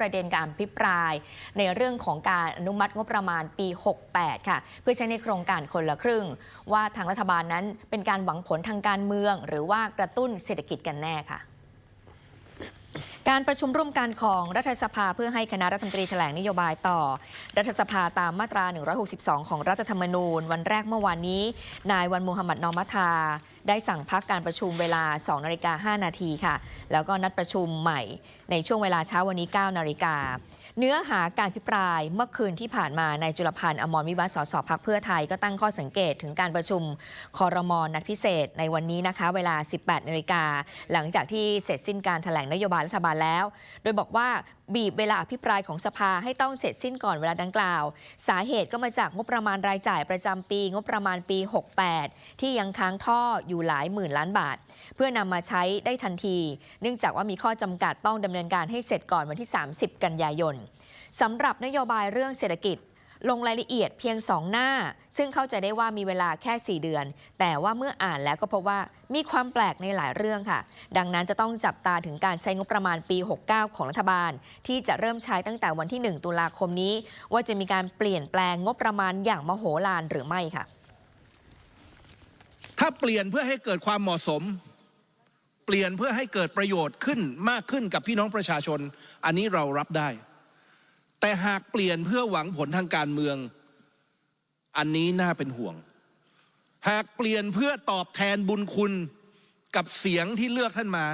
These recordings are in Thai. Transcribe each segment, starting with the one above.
ประเด็นการพิปราย ในเรื่องของการอนุมัติงบประมาณปี 68 ค่ะ เพื่อใช้ในโครงการคนละครึ่ง ว่าทางรัฐบาลนั้นเป็นการหวังผลทางการเมือง หรือว่ากระตุ้นเศรษฐกิจกันแน่ค่ะ การประชุมร่วมกันของรัฐสภาเพื่อให้คณะรัฐมนตรีแถลงนโยบายต่อ รัฐสภาตามมาตรา 162 ของรัฐธรรมนูญ วันแรกเมื่อวานนี้ นายวันมูฮัมหมัดนอมัทา ได้สั่งพักการประชุมเวลา 2 นาฬิกา 5 นาทีค่ะ แล้วก็นัดประชุมใหม่ในช่วงเวลาเช้าวันนี้ 9 นาฬิกา เนื้อหาการพิปรายเมื่อคืนที่ผ่านมานายจุลพันธ์อมรวิวัฒน์สสพักเพื่อไทยก็ตั้งข้อสังเกตถึงการประชุมคอรมอนัดพิเศษในวันนี้นะคะ เวลา 18นาฬิกาหลังจากที่เสร็จสิ้นการแถลงนโยบายรัฐบาลแล้ว โดยบอกว่าบีบเวลาอภิปรายของสภาให้ต้องเสร็จสิ้นก่อนเวลาดังกล่าว สาเหตุก็มาจากงบประมาณรายจ่ายประจำปี งบประมาณปี 68 ที่ยังค้างท่ออยู่หลายหมื่นล้านบาท เพื่อนำมาใช้ได้ทันที เนื่องจากว่ามีข้อจำกัดต้องดำเนินการให้เสร็จก่อนวันที่ 30 กันยายนสำหรับนโยบายเรื่องเศรษฐกิจ ลงรายละเอียดเพียง2หน้า ซึ่งเข้าใจได้ว่ามีเวลาแค่ 4 เดือน แต่ว่าเมื่ออ่านแล้วก็พบว่ามีความแปลกในหลายเรื่องค่ะ ดังนั้นจะต้องจับตาถึงการใช้งบประมาณปี 69 ของรัฐบาล ที่จะเริ่มใช้ตั้งแต่วันที่ 1 ตุลาคมนี้ ว่าจะมีการเปลี่ยนแปลงงบประมาณอย่างมโหฬารหรือไม่ค่ะ ถ้าเปลี่ยนเพื่อให้เกิดความเหมาะสมเปลี่ยนเพื่อให้เกิดประโยชน์ขึ้นมากขึ้นกับพี่น้องประชาชน อันนี้เรารับได้ แต่หากเปลี่ยนเพื่อหวังผลทางการเมือง อันนี้น่าเป็นห่วง หากเปลี่ยนเพื่อตอบแทนบุญคุณกับเสียงที่เลือกท่านมา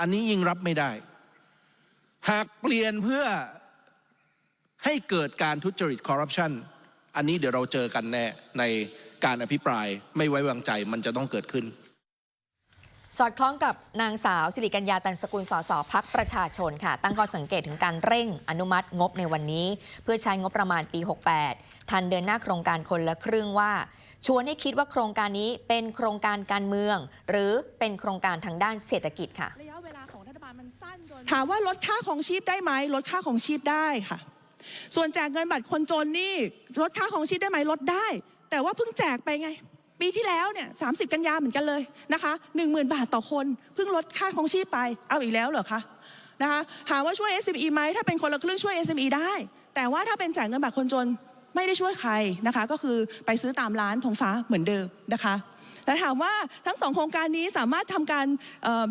อันนี้ยิ่งรับไม่ได้ หากเปลี่ยนเพื่อให้เกิดการทุจริตคอร์รัปชันอันนี้เดี๋ยวเราเจอกันแน่ในการอภิปรายไม่ไว้วางใจมันจะต้องเกิดขึ้น สอดคล้องกับนางสาวสิริกัญญาตันสกุลสสพักประชาชนค่ะ ตั้งข้อสังเกตถึงการเร่งอนุมัติงบในวันนี้ เพื่อใช้งบประมาณปี 68 ทันเดินหน้าโครงการคนละครึ่งว่า ชวนให้คิดว่าโครงการนี้เป็นโครงการการเมือง หรือเป็นโครงการทางด้านเศรษฐกิจค่ะระยะเวลาของรัฐบาลมันสั้นจนถามว่าลดค่าของชีพได้ไหมลดค่าของชีพได้ค่ะ ส่วนแจกเงินบัตรคนจนนี่ลดค่าของชีพได้ไหมลดได้ แต่ว่าเพิ่งแจกไปไง ปีที่แล้วเนี่ยสากันยาเหมือนกันเลยนะคะ1 0,000บาทต่อคนเพิ่งลดค่าของชีพไปเอาอีกแล้วเหรอคะนะคะถามว่าช่วย SME ไหมถ้าเป็นคนละครึ่งช่วย SME ได้ แต่ว่าถ้าเป็นแจกเงินบัตรคนจนไม่ได้ช่วยใครนะคะ ก็คือไปซื้อตามร้านธงฟ้าเหมือนเดิมนะคะแต่ถามว่าทั้งสองโครงการนี้สามารถทำการ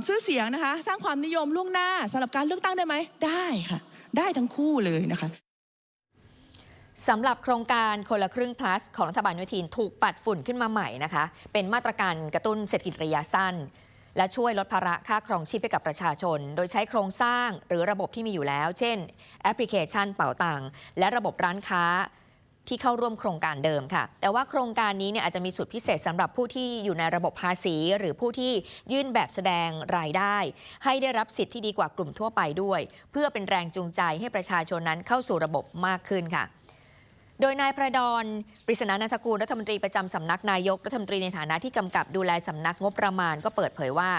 ซื้อเสียงนะคะ สร้างความนิยมล่วงหน้าสำหรับการเลือกตั้งได้ไหมได้ค่ะ ได้ทั้งคู่เลยนะคะ สำหรับโครงการคนละครึ่ง plus ของรัฐบาลอนุทินถูกปัดฝุ่นขึ้นมาใหม่นะคะ เป็นมาตรการกระตุ้นเศรษฐกิจระยะสั้น และช่วยลดภาระค่าครองชีพให้กับประชาชน โดยใช้โครงสร้างหรือระบบที่มีอยู่แล้ว เช่น แอปพลิเคชันเป๋าตังค์และระบบร้านค้าที่เข้าร่วมโครงการเดิมค่ะ แต่ว่าโครงการนี้เนี่ยอาจจะมีสูตรพิเศษสำหรับผู้ที่อยู่ในระบบภาษี หรือผู้ที่ยื่นแบบแสดงรายได้ ให้ได้รับสิทธิ์ที่ดีกว่ากลุ่มทั่วไปด้วย เพื่อเป็นแรงจูงใจให้ประชาชนนั้นเข้าสู่ระบบมากขึ้นค่ะ โดยนายประดอนปริศนานันทกูลรัฐมนตรีประจำสำนักนายกรัฐมนตรีในฐานะที่กำกับดูแลสำนักงบประมาณก็เปิดเผยว่า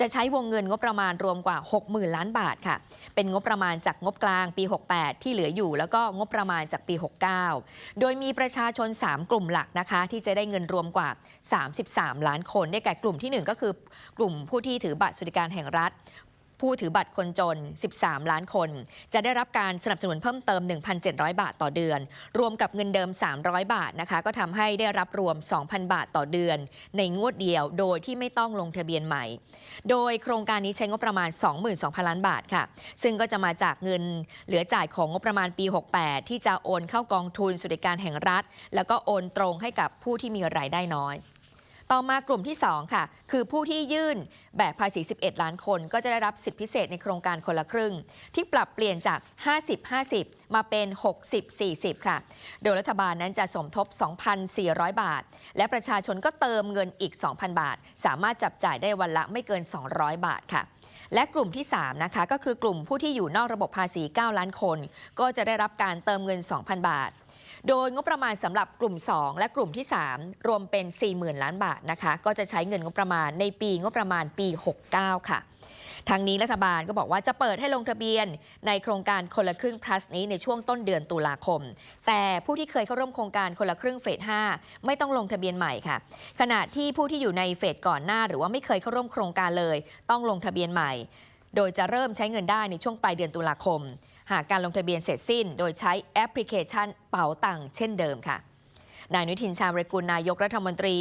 จะใช้วงเงินงบประมาณรวมกว่า 60,000 ล้านบาทค่ะ เป็นงบประมาณจากงบกลางปี 68 ที่เหลืออยู่ แล้วก็งบประมาณจากปี 69 โดยมีประชาชน 3 กลุ่มหลักนะคะ ที่จะได้เงินรวมกว่า 33 ล้านคนได้แก่กลุ่มทีหนึ่1 ก็คือกลุ่มผู้ที่ถือบัตรสวัสดิการแห่งรัฐ ผู้ถือบัตรคนจน 13 ล้านคน จะได้รับการสนับสนุนเพิ่มเติม 1,700 บาทต่อเดือน รวมกับเงินเดิม 300 บาทนะคะ ก็ทำให้ได้รับรวม 2,000 บาทต่อเดือน ในงวดเดียว โดยที่ไม่ต้องลงทะเบียนใหม่ โดยโครงการนี้ใช้งบประมาณ 22,000 ล้านบาทค่ะ ซึ่งก็จะมาจากเงินเหลือจ่ายของงบประมาณปี 68 ที่จะโอนเข้ากองทุนสวัสดิการแห่งรัฐ แล้วก็โอนตรงให้กับผู้ที่มีรายได้น้อย ต่อมากลุ่มที่ 2 ค่ะ คือผู้ที่ยื่นแบบภาษี 11 ล้านคน ก็จะได้รับสิทธิพิเศษในโครงการคนละครึ่ง ที่ปรับเปลี่ยนจาก 50-50 มาเป็น 60-40 ค่ะ โดยรัฐบาลนั้นจะสมทบ 2,400 บาท และประชาชนก็เติมเงินอีก 2,000 บาท สามารถจับจ่ายได้วันละไม่เกิน 200 บาทค่ะและกลุ่มที่ 3 นะคะ ก็คือกลุ่มผู้ที่อยู่นอกระบบภาษี 9 ล้านคน ก็จะได้รับการเติมเงิน 2,000 บาท โดยงบประมาณสำหรับกลุ่ม 2 และกลุ่มที่ 3 รวมเป็น 40,000 ล้านบาทนะคะ ก็จะใช้เงินงบประมาณในปีงบประมาณปี 69 ค่ะทางนี้รัฐบาลก็บอกว่าจะเปิดให้ลงทะเบียนในโครงการคนละครึ่ง plus นี้ในช่วงต้นเดือนตุลาคม แต่ผู้ที่เคยเข้าร่วมโครงการคนละครึ่งเฟส 5 ไม่ต้องลงทะเบียนใหม่ค่ะ ขณะที่ผู้ที่อยู่ในเฟสก่อนหน้า หรือว่าไม่เคยเข้าร่วมโครงการเลย ต้องลงทะเบียนใหม่ โดยจะเริ่มใช้เงินได้ในช่วงปลายเดือนตุลาคม หากการลงทะเบียนเสร็จสิ้น โดยใช้แอปพลิเคชันเป๋าตังค์เช่นเดิมค่ะนายนุทินชาญวิรกุลนายกรัฐมนตรี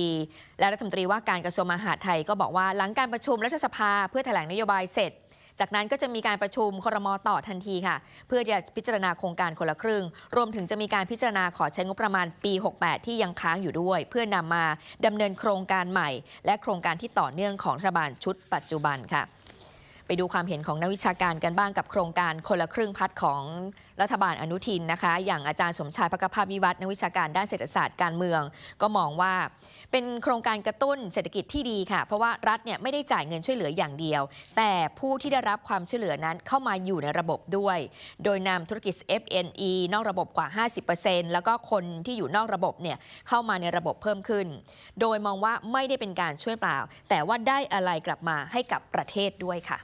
และรัฐมนตรีว่าการกระทรวงมหาดไทยก็บอกว่าหลังการประชุมรัฐสภาเพื่อแถลงนโยบายเสร็จ จากนั้นก็จะมีการประชุมครมต่อทันทีค่ะ เพื่อจะพิจารณาโครงการคนละครึ่ง รวมถึงจะมีการพิจารณาขอใช้งบประมาณปี 68 ที่ยังค้างอยู่ด้วย เพื่อนำมาดำเนินโครงการใหม่ และโครงการที่ต่อเนื่องของรัฐบาลชุดปัจจุบันค่ะ ไปดูความเห็นของนักวิชาการกันบ้างกับโครงการคนละครึ่งพัดของรัฐบาลอนุทินนะคะ อย่างอาจารย์สมชายพักภาพวิวัฒน์นักวิชาการด้านเศรษฐศาสตร์การเมือง ก็มองว่า เป็นโครงการกระตุ้นเศรษฐกิจที่ดีค่ะ เพราะว่ารัฐเนี่ยไม่ได้จ่ายเงินช่วยเหลืออย่างเดียว แต่ผู้ที่ได้รับความช่วยเหลือนั้นเข้ามาอยู่ในระบบด้วย โดยนำธุรกิจ FNE นอกระบบกว่า 50%แล้วก็คนที่อยู่นอกระบบเนี่ยเข้ามาในระบบเพิ่มขึ้น โดยมองว่าไม่ได้เป็นการช่วยเปล่า แต่ว่าได้อะไรกลับมาให้กับประเทศด้วยค่ะ